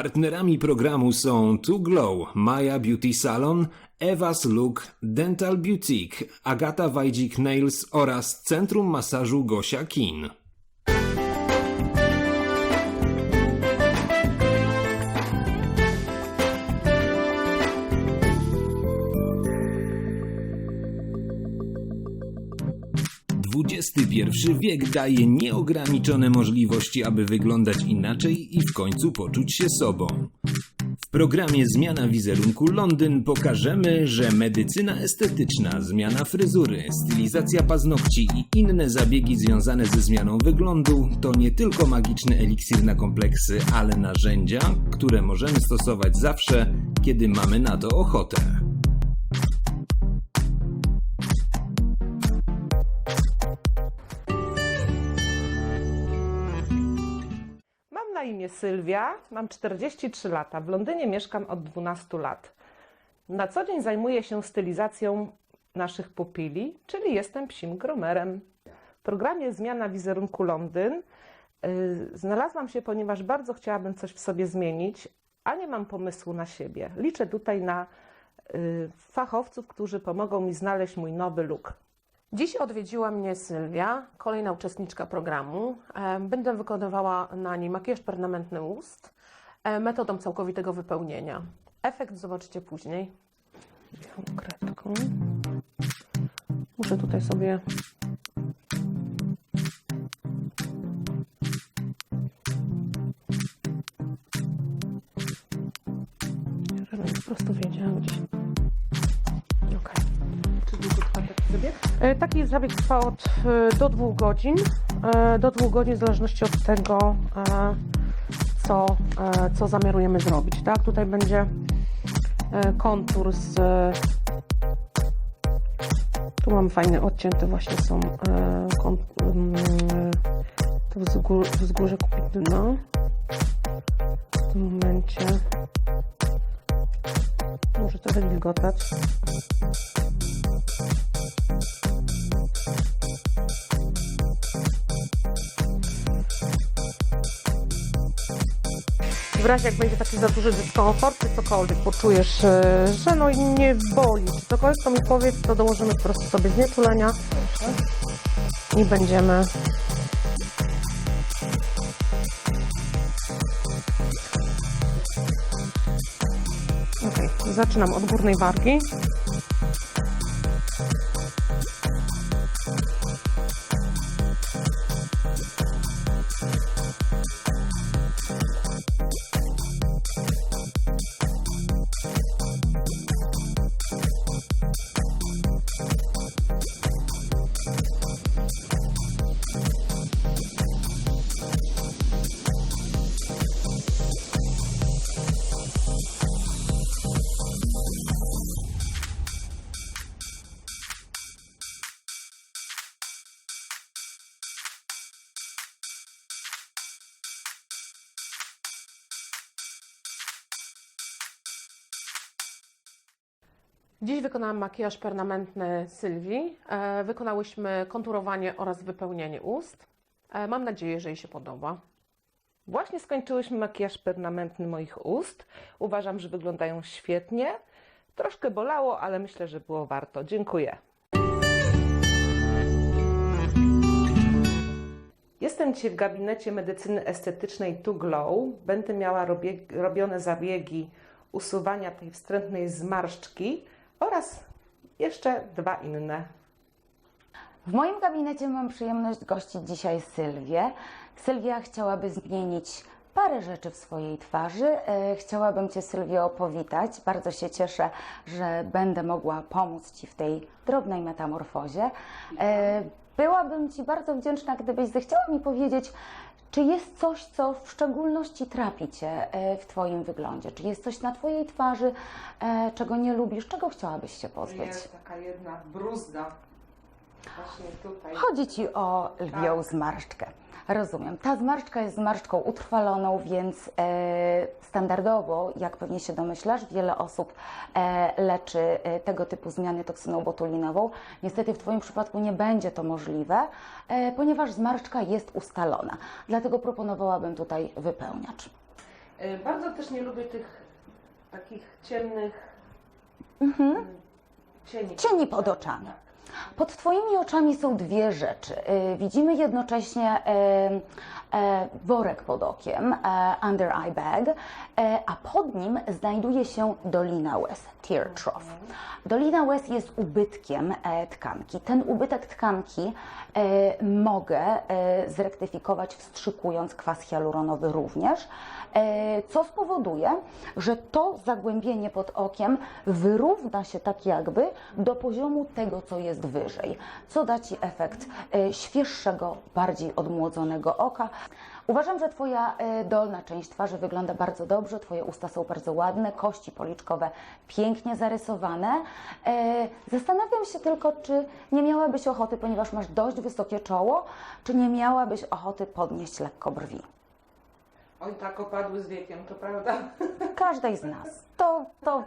Partnerami programu są To Glow, Maya Beauty Salon, Eva's Look, Dental Boutique, Agata Wajdzik Nails oraz Centrum Masażu Gosia Kin. XXI wiek daje nieograniczone możliwości, aby wyglądać inaczej i w końcu poczuć się sobą. W programie Zmiana wizerunku Londyn pokażemy, że medycyna estetyczna, zmiana fryzury, stylizacja paznokci i inne zabiegi związane ze zmianą wyglądu to nie tylko magiczny eliksir na kompleksy, ale narzędzia, które możemy stosować zawsze, kiedy mamy na to ochotę. Sylwia, mam 43 lata. W Londynie mieszkam od 12 lat. Na co dzień zajmuję się stylizacją naszych pupili, czyli jestem psim gromerem. W programie Zmiana wizerunku Londyn yy, znalazłam się, ponieważ bardzo chciałabym coś w sobie zmienić, a nie mam pomysłu na siebie. Liczę tutaj na yy, fachowców, którzy pomogą mi znaleźć mój nowy look. Dziś odwiedziła mnie Sylwia, kolejna uczestniczka programu. E, Będę wykonywała na niej makijaż permanentny ust e, metodą całkowitego wypełnienia. Efekt zobaczycie później. Białą kredką. Muszę tutaj sobie E, Taki zabieg trwa od e, do dwóch godzin. E, Do dwóch godzin w zależności od tego, co, co zamiarujemy zrobić. Tak? Tutaj będzie kontur z. Tu mam fajne odcięte właśnie są mm, to wzgór, wzgórze Kupidyna. W tym momencie muszę trochę wilgotać. W razie jak będzie taki za duży dyskomfort, czy cokolwiek poczujesz, e, że no nie boli, czy cokolwiek, to mi powiedz, to dołożymy po prostu sobie znieczulenia i będziemy Ok, zaczynam od górnej wargi. Dziś wykonałam makijaż permanentny Sylwii. E, Wykonałyśmy konturowanie oraz wypełnienie ust. E, Mam nadzieję, że jej się podoba. Właśnie skończyłyśmy makijaż permanentny moich ust. Uważam, że wyglądają świetnie. Troszkę bolało, ale myślę, że było warto. Dziękuję. Jestem dzisiaj w gabinecie medycyny estetycznej To Glow. Będę miała robione zabiegi usuwania tej wstrętnej zmarszczki oraz jeszcze dwa inne. W moim gabinecie mam przyjemność gościć dzisiaj Sylwię. Sylwia chciałaby zmienić parę rzeczy w swojej twarzy. E, Chciałabym Cię, Sylwio, powitać. Bardzo się cieszę, że będę mogła pomóc Ci w tej drobnej metamorfozie. E, Byłabym Ci bardzo wdzięczna, gdybyś zechciała mi powiedzieć, czy jest coś, co w szczególności trapi Cię e, w Twoim wyglądzie? Czy jest coś na Twojej twarzy, e, czego nie lubisz? Czego chciałabyś się pozbyć? taka jedna bruzda. Chodzi Ci o lwią zmarszczkę. Rozumiem. Ta zmarszczka jest zmarszczką utrwaloną, więc e, standardowo, jak pewnie się domyślasz, wiele osób e, leczy e, tego typu zmiany toksyną botulinową. Niestety w Twoim przypadku nie będzie to możliwe, e, ponieważ zmarszczka jest ustalona. Dlatego proponowałabym tutaj wypełniacz. Y, Bardzo też nie lubię tych takich ciemnych Mhm. y, cieni. Cieni pod oczami. Pod Twoimi oczami są dwie rzeczy. Y, Widzimy jednocześnie e, e, worek pod okiem, under eye bag, a pod nim znajduje się Dolina Łez, tear trough. Dolina Łez jest ubytkiem e, tkanki. Ten ubytek tkanki e, mogę e, zrektyfikować wstrzykując kwas hialuronowy również, co spowoduje, że to zagłębienie pod okiem wyrówna się tak jakby do poziomu tego, co jest wyżej, co da Ci efekt e, świeższego, bardziej odmłodzonego oka. Uważam, że Twoja e, dolna część twarzy wygląda bardzo dobrze, Twoje usta są bardzo ładne, kości policzkowe pięknie zarysowane. E, Zastanawiam się tylko, czy nie miałabyś ochoty, ponieważ masz dość wysokie czoło, czy nie miałabyś ochoty podnieść lekko brwi. Oj, tak opadły z wiekiem, to prawda. Każdej z nas. To, to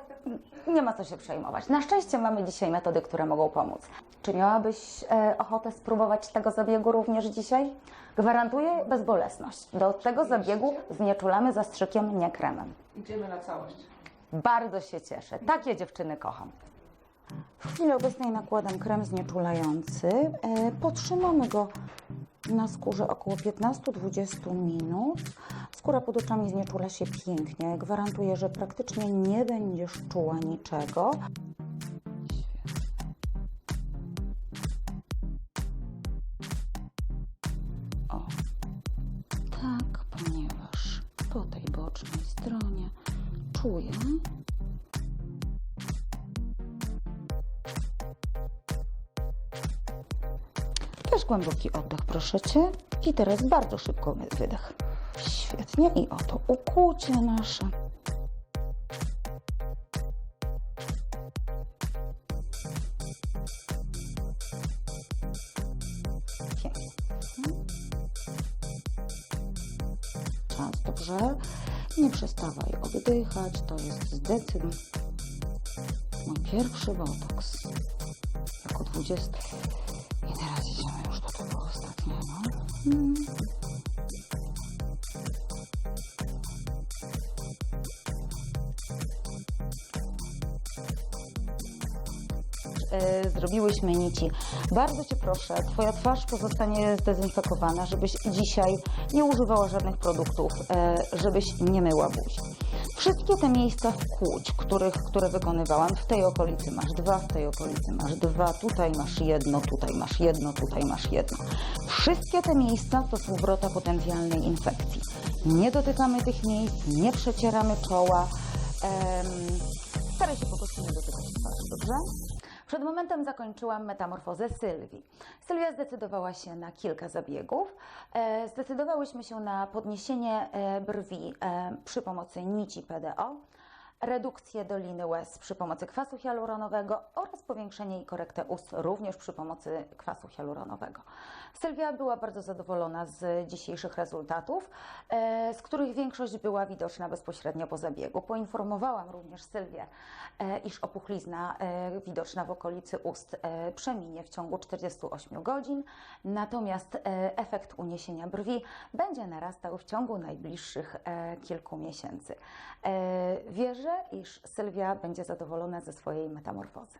nie ma co się przejmować. Na szczęście mamy dzisiaj metody, które mogą pomóc. Czy miałabyś e, ochotę spróbować tego zabiegu również dzisiaj? Gwarantuję bezbolesność. Do tego zabiegu znieczulamy zastrzykiem, nie kremem. Idziemy na całość. Bardzo się cieszę. Takie dziewczyny kocham. W chwili obecnej nakładam krem znieczulający. E, Potrzymamy go na skórze około 15-20 minut. Skóra pod oczami znieczula się pięknie. Gwarantuję, że praktycznie nie będziesz czuła niczego. O, tak, ponieważ po tej bocznej stronie czuję, Też głęboki oddech, proszę Cię. I teraz bardzo szybko wy- wydech. Świetnie. I oto ukłucie nasze. Pięknie. Czas, dobrze. Nie przestawaj oddychać. To jest zdecydowanie mój pierwszy botoks. Jako 20. I teraz idziemy już do tego ostatniego. Mm. Zrobiłyśmy nici. Bardzo Cię proszę, Twoja twarz pozostanie zdezynfekowana, żebyś dzisiaj nie używała żadnych produktów, e, żebyś nie myła buzi. Wszystkie te miejsca wkłuć, których, które wykonywałam, w tej okolicy masz dwa, w tej okolicy masz dwa, tutaj masz jedno, tutaj masz jedno, tutaj masz jedno. Wszystkie te miejsca to są wrota potencjalnej infekcji. Nie dotykamy tych miejsc, nie przecieramy czoła. Em, staraj się po prostu nie dotykać twarzy, dobrze? Przed momentem zakończyłam metamorfozę Sylwii. Sylwia zdecydowała się na kilka zabiegów. E, Zdecydowałyśmy się na podniesienie e, brwi e, przy pomocy nici PDO, redukcję doliny łez przy pomocy kwasu hialuronowego oraz powiększenie i korektę ust również przy pomocy kwasu hialuronowego. Sylwia była bardzo zadowolona z dzisiejszych rezultatów, e, z których większość była widoczna bezpośrednio po zabiegu. Poinformowałam również Sylwię, e, iż opuchlizna e, widoczna w okolicy ust przeminie w ciągu 48 godzin, natomiast efekt uniesienia brwi będzie narastał w ciągu najbliższych kilku miesięcy. E, Wierzę, iż Sylwia będzie zadowolona ze swojej metamorfozy.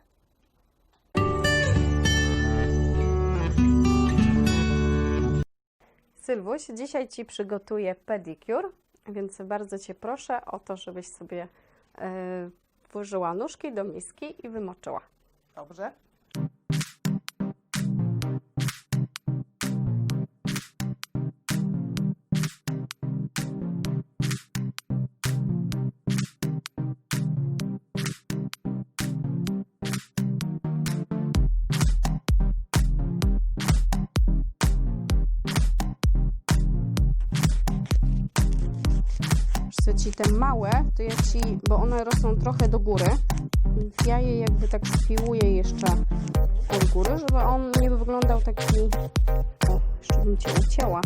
Sylwuś, dzisiaj Ci przygotuję pedicure, więc bardzo Cię proszę o to, żebyś sobie e, włożyła nóżki do miski i wymoczyła. Dobrze. Te małe, to ja Ci, bo one rosną trochę do góry, więc ja je jakby tak spiłuję jeszcze od góry, żeby on nie wyglądał taki... O, jeszcze bym Cię ucięła.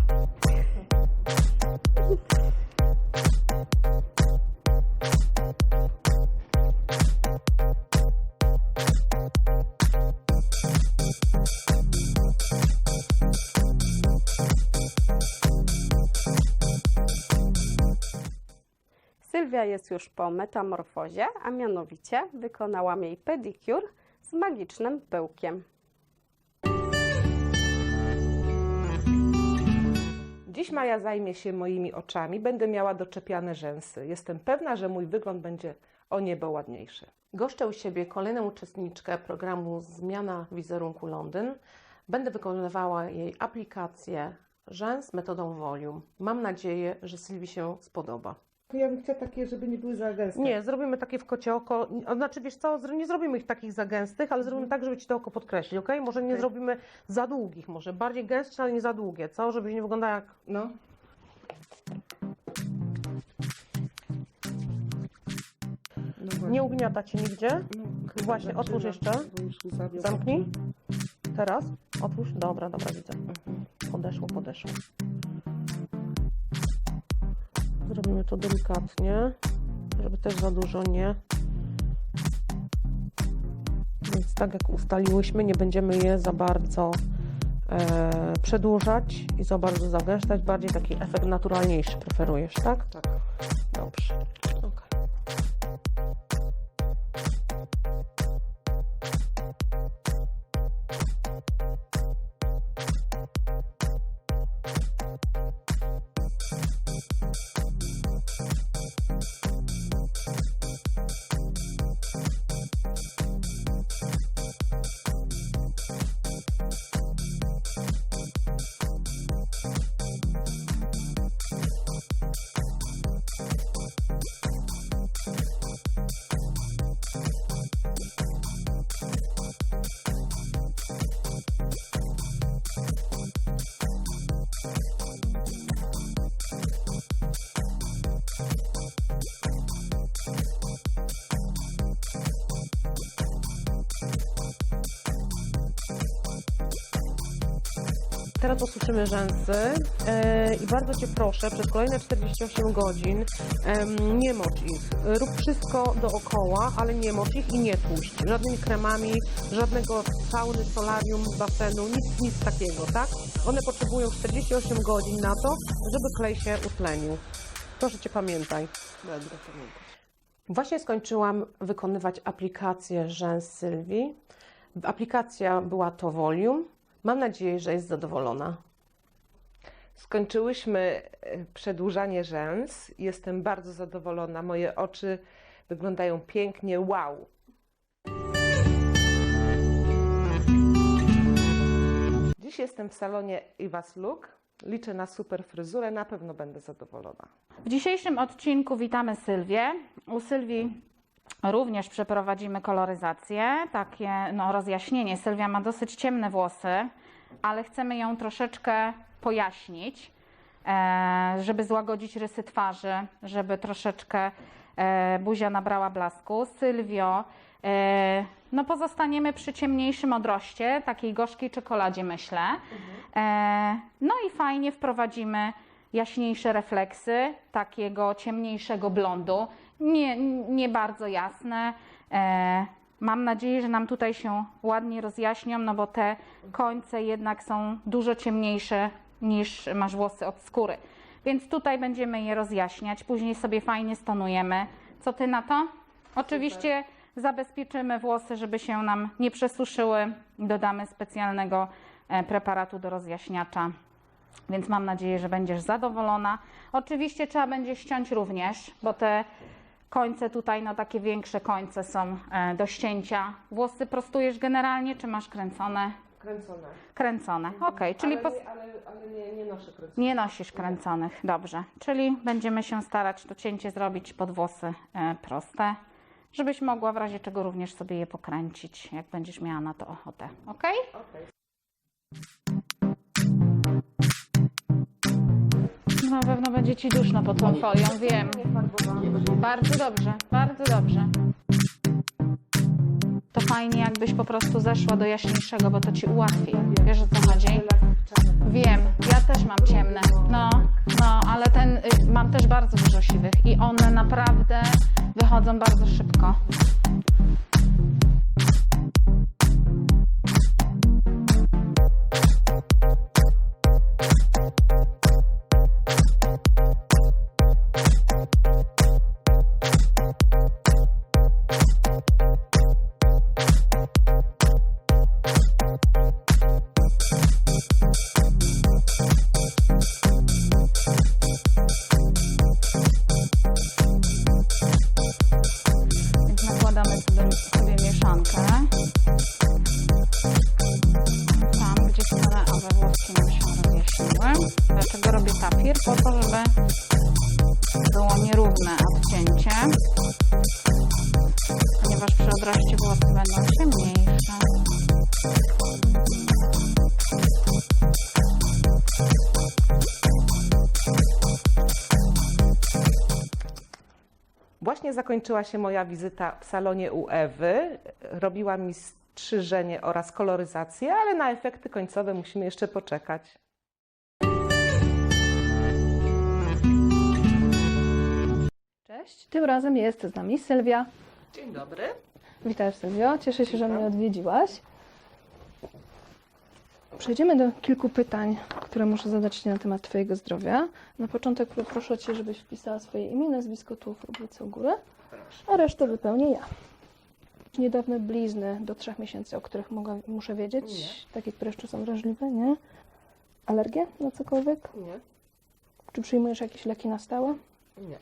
Sylwia jest już po metamorfozie, a mianowicie wykonałam jej pedicure z magicznym pyłkiem. Dziś Maja zajmie się moimi oczami, będę miała doczepiane rzęsy. Jestem pewna, że mój wygląd będzie o niebo ładniejszy. Goszczę u siebie kolejną uczestniczkę programu Zmiana Wizerunku Londyn. Będę wykonywała jej aplikację rzęs metodą Volume. Mam nadzieję, że Sylwii się spodoba. Ja bym chciała takie, żeby nie były za gęste. Nie, zrobimy takie w kocie oko. Znaczy, wiesz co, nie zrobimy ich takich za gęstych, ale zrobimy tak, żeby Ci to oko podkreślić, ok? Może nie zrobimy za długich, może bardziej gęstsze, ale nie za długie, co? Żebyś nie wyglądała jak... No. No. Nie ugniata Ci nigdzie? No, Właśnie, otwórz jeszcze. bo już zawiodł. Zamknij. Teraz. Otwórz. Dobra, dobra, widzę. Mhm. Podeszło, podeszło. Zrobimy to delikatnie, żeby też za dużo nie. Więc tak jak ustaliłyśmy, nie będziemy je za bardzo e, przedłużać i za bardzo zagęszczać. Bardziej taki efekt naturalniejszy preferujesz, tak? Tak. Dobrze. Okay. Teraz osuszymy rzęsy e, i bardzo Cię proszę, przez kolejne 48 godzin em, nie mocz ich. Rób wszystko dookoła, ale nie mocz ich i nie tłuszcz. Żadnymi kremami, żadnego sauny, solarium, basenu, nic, nic takiego, tak? One potrzebują 48 godzin na to, żeby klej się utlenił. Proszę Cię pamiętaj. Będę pamiętać. Właśnie skończyłam wykonywać aplikację rzęs Sylwii. Aplikacja była to Volume. Mam nadzieję, że jest zadowolona. Skończyłyśmy e, przedłużanie rzęs. Jestem bardzo zadowolona. Moje oczy wyglądają pięknie. Wow! Dziś jestem w salonie Iwas Look. Liczę na super fryzurę. Na pewno będę zadowolona. W dzisiejszym odcinku witamy Sylwię. U Sylwii również przeprowadzimy koloryzację, takie no, rozjaśnienie. Sylwia ma dosyć ciemne włosy, ale chcemy ją troszeczkę pojaśnić, e, żeby złagodzić rysy twarzy, żeby troszeczkę e, buzia nabrała blasku. Sylwio, e, no pozostaniemy przy ciemniejszym odroście, takiej gorzkiej czekoladzie myślę. No i fajnie wprowadzimy jaśniejsze refleksy, takiego ciemniejszego blondu, nie, nie bardzo jasne. E, mam nadzieję, że nam tutaj się ładnie rozjaśnią, no bo te końce jednak są dużo ciemniejsze niż masz włosy od skóry. Więc tutaj będziemy je rozjaśniać, później sobie fajnie stonujemy. Co ty na to? Oczywiście zabezpieczymy włosy, żeby się nam nie przesuszyły. Dodamy specjalnego e, preparatu do rozjaśniacza. Więc mam nadzieję, że będziesz zadowolona. Oczywiście trzeba będzie ściąć również, bo te końce tutaj, no takie większe końce są e, do ścięcia. Włosy prostujesz generalnie, czy masz kręcone? Kręcone. Kręcone, okej, czyli ale, nie, ale, ale nie, nie noszę kręconych. nie nosisz kręconych, dobrze. Czyli będziemy się starać to cięcie zrobić pod włosy e, proste, żebyś mogła w razie czego również sobie je pokręcić, jak będziesz miała na to ochotę, ok? Na pewno będzie Ci duszno pod tą folią, wiem. Bardzo dobrze, bardzo dobrze. To fajnie, jakbyś po prostu zeszła do jaśniejszego, bo to Ci ułatwi. Wiesz o co chodzi? Wiem, ja też mam ciemne. No, no, ale ten, y, mam też bardzo dużo siwych i one naprawdę wychodzą bardzo szybko. Nierówne odcięcie, ponieważ przy odroście włosy będą się mniejsze. Właśnie zakończyła się moja wizyta w salonie u Ewy. Robiła mi strzyżenie oraz koloryzację, ale na efekty końcowe musimy jeszcze poczekać. Cześć, tym razem jest z nami Sylwia. Dzień dobry. Witaj Sylwio, cieszę się, że mnie odwiedziłaś. Przejdziemy do kilku pytań, które muszę zadać Ci na temat Twojego zdrowia. Na początek poproszę Cię, żebyś wpisała swoje imię, nazwisko tu w rubrice u góry, a resztę wypełnię ja. Niedawne blizny do trzech miesięcy, o których mogę, muszę wiedzieć, takie, które jeszcze są wrażliwe, nie? Alergie na cokolwiek? Nie, Czy przyjmujesz jakieś leki na stałe? nie.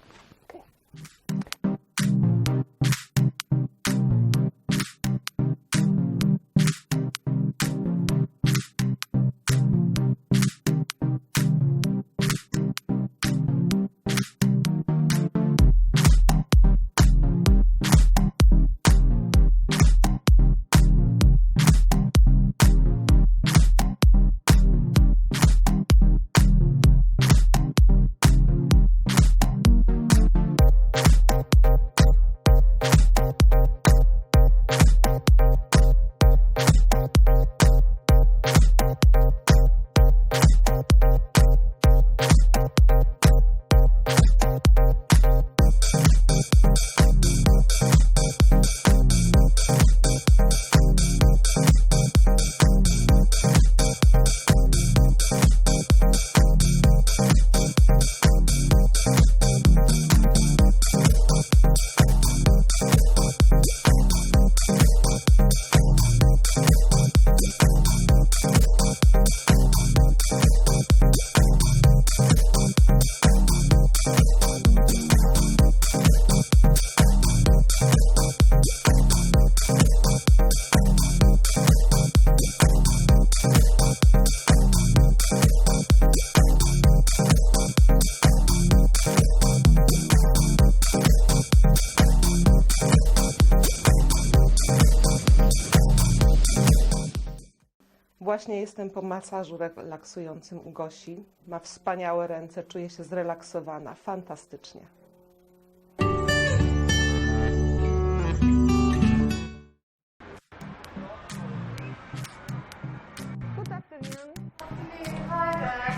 Właśnie jestem po masażu relaksującym u Gosi. Ma wspaniałe ręce, czuję się zrelaksowana. Fantastycznie.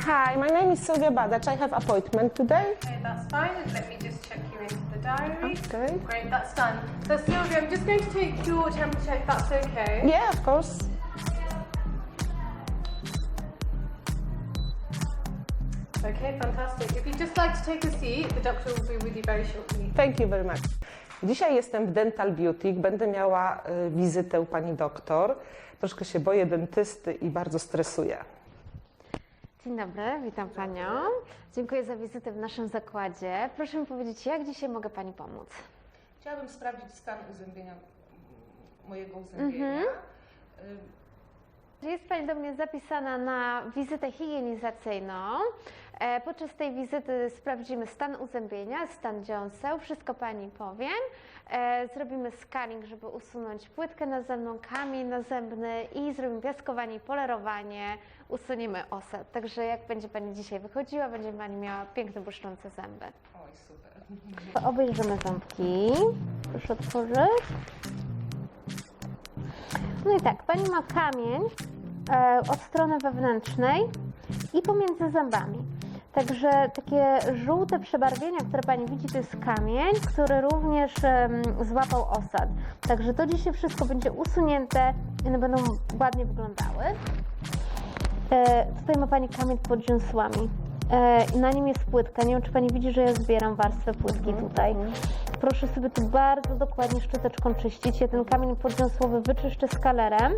Hi, my name is Sylvia Badacz. I have appointment today. Okay, that's fine. Let me just check you into the diary. Okay. Great, that's done. So Sylvia, I'm just going to take your temperature if that's okay. Yeah, of course. Okay, fantastic. If you'd just like to take a seat, the doctor will be with you very shortly. Thank you very much. Dzisiaj jestem w Dental Beauty. Będę miała y, wizytę u pani doktor. Troszkę się boję dentysty i bardzo stresuję. Dzień dobry, witam Panią. Dziękuję za wizytę w naszym zakładzie. Proszę mi powiedzieć, jak dzisiaj mogę Pani pomóc? Chciałabym sprawdzić stan uzębienia, mojego uzębienia. Jest Pani do mnie zapisana na wizytę higienizacyjną. E, Podczas tej wizyty sprawdzimy stan uzębienia, stan dziąseł, wszystko Pani powiem. E, Zrobimy scanning, żeby usunąć płytkę nazemną, kamień nazębny i zrobimy piaskowanie i polerowanie, usuniemy osad. Także jak będzie Pani dzisiaj wychodziła, będzie Pani miała piękne, błyszczące zęby. Oj, super. Obejrzymy ząbki. Proszę otworzyć. No i tak, Pani ma kamień e, od strony wewnętrznej i pomiędzy zębami. Także takie żółte przebarwienia, które Pani widzi, to jest kamień, który również em, złapał osad. Także to dzisiaj wszystko będzie usunięte i one będą ładnie wyglądały. E, tutaj ma Pani kamień pod dziąsłami. E, na nim jest płytka. Nie wiem, czy Pani widzi, że ja zbieram warstwę płytki tutaj. Proszę sobie tu bardzo dokładnie szczoteczką czyścić. Ja ten kamień podniosłowy wyczyszczę skalerem,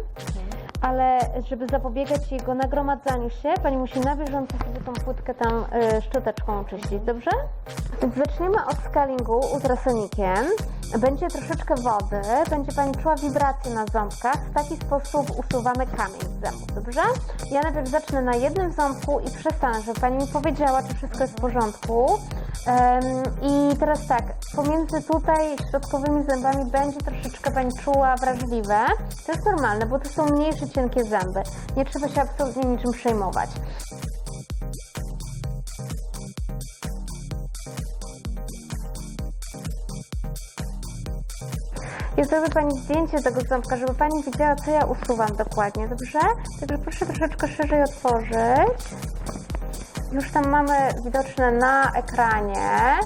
ale żeby zapobiegać jego nagromadzaniu się, Pani musi na bieżąco sobie tą płytkę tam e, szczoteczką oczyścić, dobrze? Zaczniemy od scalingu ultrasonikiem. Będzie troszeczkę wody, będzie Pani czuła wibracje na ząbkach. W taki sposób usuwamy kamień z zębów, dobrze? Ja najpierw zacznę na jednym ząbku i przestanę, żeby Pani mi powiedziała, czy wszystko jest w porządku. Em, I teraz tak, pomiędzy tutaj środkowymi zębami będzie troszeczkę Pani czuła wrażliwe. To jest normalne, bo to są mniejsze, cienkie zęby. Nie trzeba się absolutnie niczym przejmować. Ja zrobię Pani zdjęcie tego ząbka, żeby Pani widziała, co ja usuwam dokładnie, dobrze? Także proszę troszeczkę szerzej otworzyć. Już tam mamy widoczne na ekranie.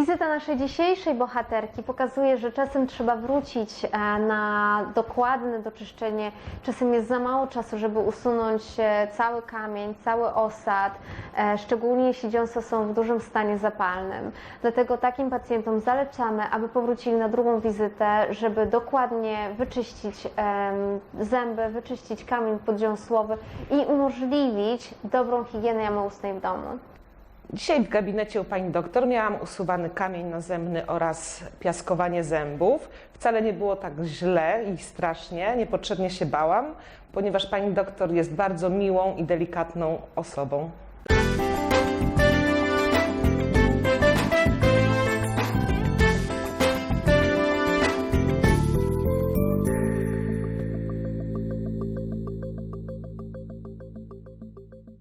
Wizyta naszej dzisiejszej bohaterki pokazuje, że czasem trzeba wrócić e, na dokładne doczyszczenie. Czasem jest za mało czasu, żeby usunąć e, cały kamień, cały osad, szczególnie jeśli dziąsa są w dużym stanie zapalnym. Dlatego takim pacjentom zalecamy, aby powrócili na drugą wizytę, żeby dokładnie wyczyścić zęby, wyczyścić kamień podziąsłowy i umożliwić dobrą higienę jamy ustnej w domu. Dzisiaj w gabinecie u pani doktor miałam usuwany kamień nazemny oraz piaskowanie zębów. Wcale nie było tak źle i strasznie, niepotrzebnie się bałam, ponieważ pani doktor jest bardzo miłą i delikatną osobą.